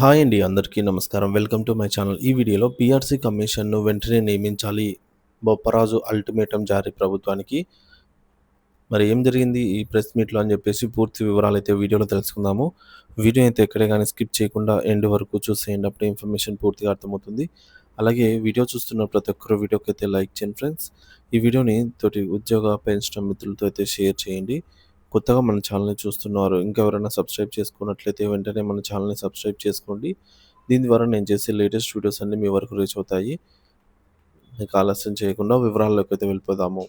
Hi అండి అందరికీ నమస్కారం. Welcome to my channel. ఈ వీడియోలో పిఆర్సీ కమిషన్ను వెంటనే నియమించాలి. బొప్పరాజు అల్టిమేటం జారీ ప్రభుత్వానికి. మరి ఏం జరిగింది ఈ ప్రెస్ మీట్లో అని చెప్పేసి పూర్తి వివరాలు అయితే వీడియోలో తెలుసుకుందాము. వీడియో అయితే ఎక్కడే కానీ స్కిప్ చేయకుండా ఎండ్ వరకు చూసేయండి. అప్పుడు ఇన్ఫర్మేషన్ పూర్తిగా అర్థమవుతుంది. అలాగే వీడియో చూస్తున్న ప్రతి ఒక్కరు వీడియోకి అయితే లైక్ చేయండి ఫ్రెండ్స్. ఈ వీడియోని తోటి ఉద్యోగ పెంచడం మిత్రులతో అయితే షేర్ చేయండి. కొత్తగా మన ఛానల్ని చూస్తున్నారు ఇంకా ఎవరైనా సబ్స్క్రైబ్ చేసుకున్నట్లయితే వెంటనే మన ఛానల్ని సబ్స్క్రైబ్ చేసుకోండి. దీని ద్వారా నేను చేసే లేటెస్ట్ వీడియోస్ అన్నీ మీ వరకు రీచ్ అవుతాయి. మీకు ఆలస్యం చేయకుండా వివరాల్లోకి అయితే వెళ్ళిపోదాము.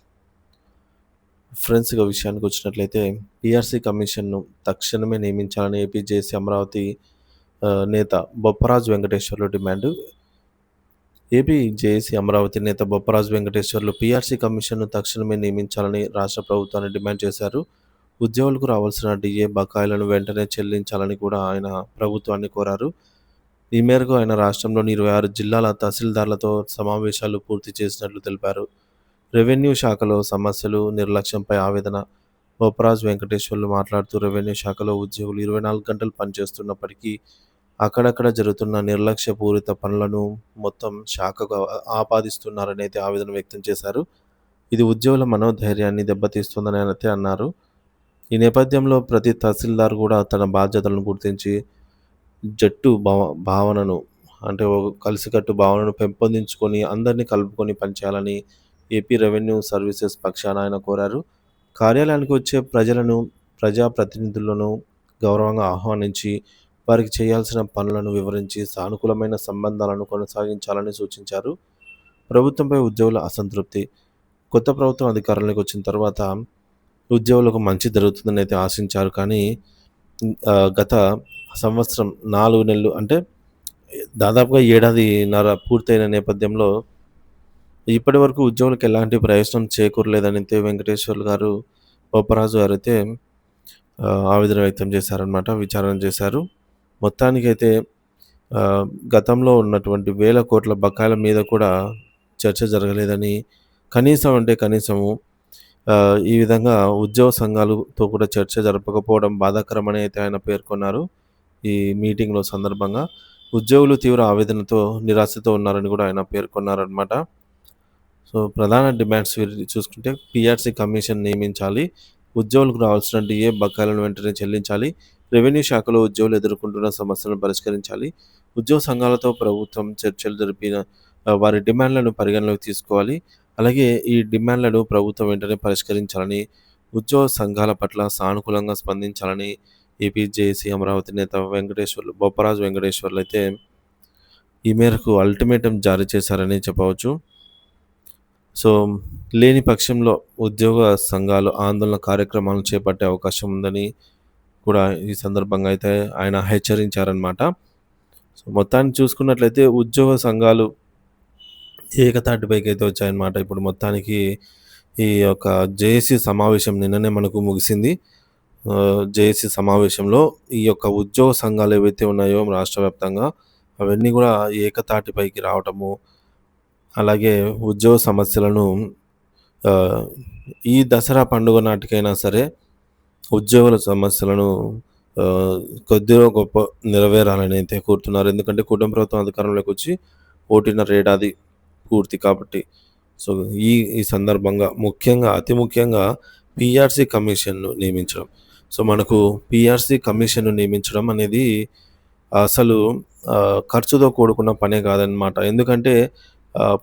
ఫ్రెండ్స్గా విషయానికి వచ్చినట్లయితే పిఆర్సీ కమిషన్ను తక్షణమే నియమించాలని ఏపీ జేసీ అమరావతి నేత Bopparaju Venkateswarlu demand. AP JAC Amaravati నేత బొప్పరాజు వెంకటేశ్వర్లు పీఆర్సీ కమిషన్ను తక్షణమే నియమించాలని రాష్ట్ర ప్రభుత్వాన్ని డిమాండ్ చేశారు. ఉద్యోగులకు రావాల్సిన డిఏ బకాయిలను వెంటనే చెల్లించాలని కూడా ఆయన ప్రభుత్వాన్ని కోరారు. ఈ మేరకు ఆయన రాష్ట్రంలోని ఇరవై ఆరు జిల్లాల తహసీల్దార్లతో సమావేశాలు పూర్తి చేసినట్లు తెలిపారు. రెవెన్యూ శాఖలో సమస్యలు నిర్లక్ష్యంపై ఆవేదన బొప్పరాజ్ వెంకటేశ్వర్లు మాట్లాడుతూ రెవెన్యూ శాఖలో ఉద్యోగులు ఇరవై నాలుగు గంటలు పనిచేస్తున్నప్పటికీ అక్కడక్కడ జరుగుతున్న నిర్లక్ష్యపూరిత పనులను మొత్తం శాఖకు ఆపాదిస్తున్నారని అయితే ఆవేదన వ్యక్తం చేశారు. ఇది ఉద్యోగుల మనోధైర్యాన్ని దెబ్బతీస్తుందని అయితే అన్నారు. ఈ నేపథ్యంలో ప్రతి తహసీల్దార్ కూడా తన బాధ్యతలను గుర్తించి జట్టు భావ భావనను అంటే కలిసికట్టు భావనను పెంపొందించుకొని అందరినీ కలుపుకొని పనిచేయాలని ఏపీ రెవెన్యూ సర్వీసెస్ పక్షాన ఆయన కోరారు. కార్యాలయానికి వచ్చే ప్రజలను ప్రజాప్రతినిధులను గౌరవంగా ఆహ్వానించి వారికి చేయాల్సిన పనులను వివరించి సానుకూలమైన సంబంధాలను కొనసాగించాలని సూచించారు. ప్రభుత్వంపై ఉద్యోగుల అసంతృప్తి కొత్త ప్రభుత్వం అధికారంలోకి వచ్చిన తర్వాత ఉద్యోగులకు మంచి జరుగుతుందని అయితే ఆశించారు. కానీ గత సంవత్సరం నాలుగు నెలలు అంటే దాదాపుగా ఏడాదిన్నర పూర్తయిన నేపథ్యంలో ఇప్పటి వరకు ఉద్యోగులకు ఎలాంటి ప్రయోజనం చేకూరలేదని అయితే వెంకటేశ్వర్లు గారు బొప్పరాజు గారు అయితే ఆవేదన వ్యక్తం చేశారనమాట విచారణ చేశారు. మొత్తానికైతే గతంలో ఉన్నటువంటి వేల కోట్ల బకాయిల మీద కూడా చర్చ జరగలేదని కనీసం అంటే కనీసము ఈ విధంగా ఉద్యోగ సంఘాలతో కూడా చర్చ జరపకపోవడం బాధాకరమని అయితే ఆయన పేర్కొన్నారు ఈ మీటింగ్లో సందర్భంగా. ఉద్యోగులు తీవ్ర ఆవేదనతో నిరాశతో ఉన్నారని కూడా ఆయన పేర్కొన్నారనమాట సో ప్రధాన డిమాండ్స్ చూసుకుంటే పిఆర్సీ కమిషన్ నియమించాలి ఉద్యోగులకు రావాల్సిన డిఏ బకాయిలను వెంటనే చెల్లించాలి రెవెన్యూ శాఖలో ఉద్యోగులు ఎదుర్కొంటున్న సమస్యలను పరిష్కరించాలి ఉద్యోగ సంఘాలతో ప్రభుత్వం చర్చలు జరిపిన వారి డిమాండ్లను పరిగణలోకి తీసుకోవాలి అలాగే ఈ డిమాండ్లను ప్రభుత్వం వెంటనే పరిష్కరించాలని ఉద్యోగ సంఘాల పట్ల సానుకూలంగా స్పందించాలని ఏపీ జేఏసీ అమరావతి నేత వెంకటేశ్వర్లు బొప్పరాజు వెంకటేశ్వర్లు అయితే ఈ మేరకు అల్టిమేటం జారీ చేశారని చెప్పవచ్చు. సో లేని పక్షంలో ఉద్యోగ సంఘాలు ఆందోళన కార్యక్రమాలను చేపట్టే అవకాశం ఉందని కూడా ఈ సందర్భంగా అయితే ఆయన హెచ్చరించారనమాట సో మొత్తాన్ని చూసుకున్నట్లయితే ఉద్యోగ సంఘాలు ఏకతాటిపైకి అయితే వచ్చాయన్నమాట. ఇప్పుడు మొత్తానికి ఈ యొక్క జేఏసీ సమావేశం నిన్ననే మనకు ముగిసింది. జేఏసీ సమావేశంలో ఈ యొక్క ఉద్యోగ సంఘాలు ఏవైతే ఉన్నాయో రాష్ట్ర వ్యాప్తంగా అవన్నీ కూడా ఏకతాటిపైకి రావటము అలాగే ఉద్యోగ సమస్యలను ఈ దసరా పండుగ నాటికైనా సరే ఉద్యోగుల సమస్యలను కొద్దిలో కొద్దిగా గొప్ప నెరవేరాలని అయితే కోరుతున్నారు. ఎందుకంటే కుటుంబ ప్రభుత్వం అధికారంలోకి వచ్చి ఒకటిన్నర ఏడాది పూర్తి కాబట్టి. సో ఈ ఈ సందర్భంగా ముఖ్యంగా అతి ముఖ్యంగా పిఆర్సీ కమిషన్ను నియమించడం. సో మనకు పిఆర్సీ కమిషన్ను నియమించడం అనేది అసలు ఖర్చుతో కూడుకున్న పనే కాదనమాట ఎందుకంటే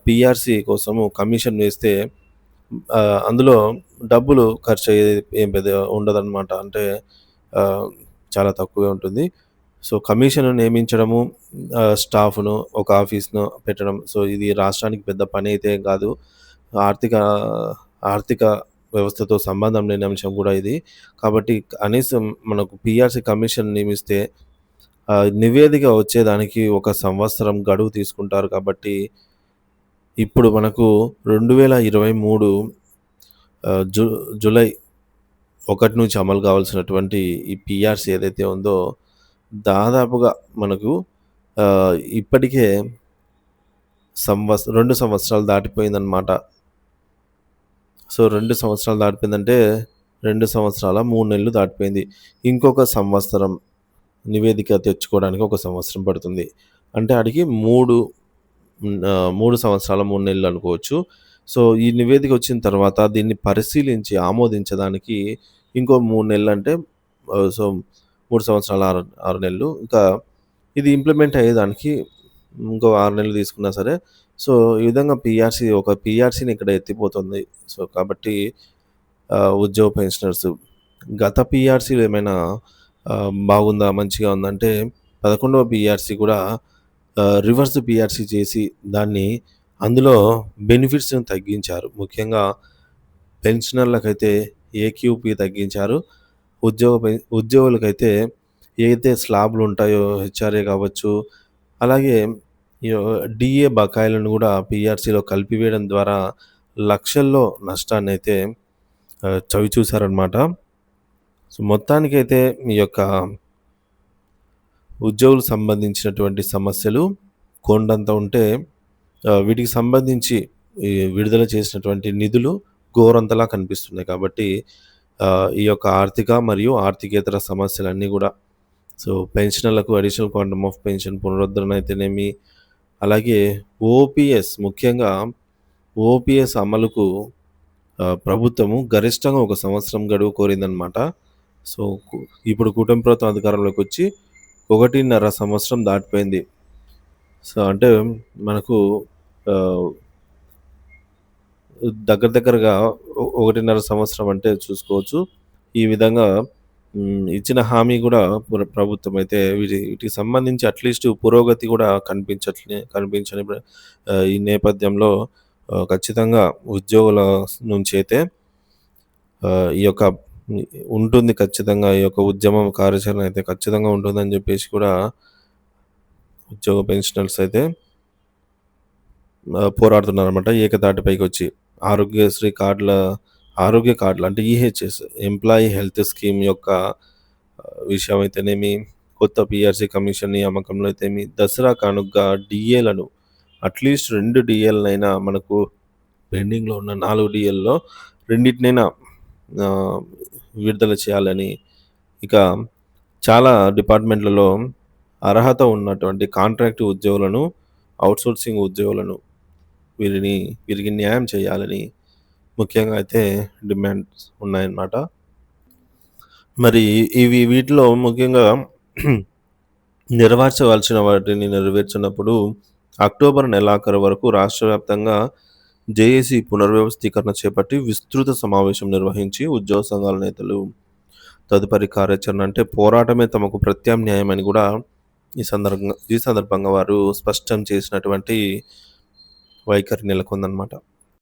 పిఆర్సీ కోసము కమిషన్ వేస్తే అందులో డబ్బులు ఖర్చు అయ్యేది ఏం పెద్ద ఉండదన్నమాట. అంటే చాలా తక్కువే ఉంటుంది. సో కమిషన్ నియమించడము స్టాఫ్ను ఒక ఆఫీస్ను పెట్టడం. సో ఇది రాష్ట్రానికి పెద్ద పని అయితే కాదు. ఆర్థిక ఆర్థిక వ్యవస్థతో సంబంధం లేని అంశం కూడా ఇది. కాబట్టి కనీసం మనకు పిఆర్సీ కమిషన్ నియమిస్తే నివేదిక వచ్చేదానికి ఒక సంవత్సరం గడువు తీసుకుంటారు. కాబట్టి ఇప్పుడు మనకు రెండు వేల ఇరవై మూడు జు జూలై ఒకటి నుంచి అమలు కావాల్సినటువంటి ఈ పిఆర్సీ ఏదైతే ఉందో దాదాపుగా మనకు ఇప్పటికే సంవత్స రెండు సంవత్సరాలు దాటిపోయిందనమాట సో రెండు సంవత్సరాలు దాటిపోయిందంటే రెండు సంవత్సరాల మూడు నెలలు దాటిపోయింది ఇంకొక సంవత్సరం నివేదిక తెచ్చుకోవడానికి ఒక సంవత్సరం పడుతుంది. అంటే ఆడికి మూడు మూడు సంవత్సరాల మూడు నెలలు అనుకోవచ్చు. సో, ఈ నివేదిక వచ్చిన తర్వాత దీన్ని పరిశీలించి ఆమోదించడానికి ఇంకో మూడు నెలలు అంటే సో, మూడు సంవత్సరాలు ఆరు ఆరు నెలలు. ఇంకా ఇది ఇంప్లిమెంట్ అయ్యేదానికి ఇంకో ఆరు నెలలు తీసుకున్నా సరే, సో, ఈ విధంగా పిఆర్సీ ఒక పిఆర్సీని ఇక్కడ ఎత్తిపోతుంది. సో, కాబట్టి ఉద్యోగ పెన్షనర్స్ గత పీఆర్సీలో ఏమైనా బాగుందా? మంచిగా ఉందంటే పదకొండవ పిఆర్సీ కూడా రివర్స్ పిఆర్సీ చేసి దాన్ని అందులో బెనిఫిట్స్‌ని తగ్గించారు. ముఖ్యంగా పెన్షనర్లకైతే ఏక్యూపీ తగ్గించారు. ఉద్యోగ ఉద్యోగులకైతే ఏదైతే స్లాబ్‌లు ఉంటాయో హెచ్ఆర్ఏ కావచ్చు, అలాగే డిఏ బకాయిలను కూడా పిఆర్సీలో కలిపివేయడం ద్వారా లక్షల్లో నష్టాన్ని అయితే చవి చూశారనమాట సో, మొత్తానికైతే మీ యొక్క ఉద్యోగులకు సంబంధించినటువంటి సమస్యలు కొండంత ఉంటే వీటికి సంబంధించి విడుదల చేసినటువంటి నిధులు గోరంతలా కనిపిస్తున్నాయి. కాబట్టి ఈ యొక్క ఆర్థిక మరియు ఆర్థికేతర సమస్యలన్నీ కూడా సో, పెన్షనర్లకు అడిషనల్ క్వాంటమ్ ఆఫ్ పెన్షన్ పునరుద్ధరణ అయితేనేమి, అలాగే ఓపీఎస్ ముఖ్యంగా ఓపీఎస్ అమలుకు ప్రభుత్వము గరిష్టంగా ఒక సంవత్సరం గడువు కోరిందనమాట. సో, ఇప్పుడు కూటమి ప్రభుత్వం అధికారంలోకి వచ్చి 1.5 సంవత్సరం దాటిపోయింది. సో, అంటే మనకు దగ్గర దగ్గరగా ఒకటిన్నర సంవత్సరం అంటే చూసుకోవచ్చు. ఈ విధంగా ఇచ్చిన హామీ కూడా ప్రభుత్వం అయితే వీటి వీటికి సంబంధించి అట్‌లీస్ట్ పురోగతి కూడా కనిపించట్లే కనిపించని ఈ నేపథ్యంలో ఖచ్చితంగా ఉద్యోగుల నుంచి అయితే ఈ యొక్క ఉంటుంది ఖచ్చితంగా ఈ యొక్క ఉద్యమం కార్యాచరణ అయితే ఖచ్చితంగా ఉంటుందని చెప్పేసి కూడా ఉద్యోగ పెన్షనర్స్ అయితే పోరాడుతున్నారన్నమాట ఏకతాటిపైకి వచ్చి ఆరోగ్యశ్రీ కార్డుల ఆరోగ్య కార్డులు అంటే ఈహెచ్ఎస్ ఎంప్లాయీ హెల్త్ స్కీమ్ యొక్క విషయం అయితేనేమి, కొత్త పిఆర్సీ కమిషన్ నియామకంలో అయితేమి, దసరా కానుగ్గా డిఏలను అట్‌లీస్ట్ రెండు డిఏలనైనా మనకు పెండింగ్‌లో ఉన్న 4 డీఏల్లో రెండిటినైనా విడుదల చేయాలని, ఇక చాలా డిపార్ట్‌మెంట్‌లలో అర్హత ఉన్నటువంటి కాంట్రాక్ట్ ఉద్యోగులను, అవుట్సోర్సింగ్ ఉద్యోగులను వీరిని వీరికి న్యాయం చేయాలని ముఖ్యంగా అయితే డిమాండ్స్ ఉన్నాయన్నమాట. మరి ఇవి వీటిలో ముఖ్యంగా నెరవేర్చవలసిన వాటిని నెరవేర్చినప్పుడు అక్టోబర్ నెలాఖరు వరకు రాష్ట్ర వ్యాప్తంగా జేఏసీ పునర్వ్యవస్థీకరణ చేపట్టి విస్తృత సమావేశం నిర్వహించి ఉద్యోగ సంఘాల నేతలు తదుపరి కార్యాచరణ అంటే పోరాటమే తమకు ప్రత్యామ్నాయం అని కూడా ఈ సందర్భంగా ఈ సందర్భంగా వారు స్పష్టం చేసినటువంటి వైఖరి నెలకొందనమాట.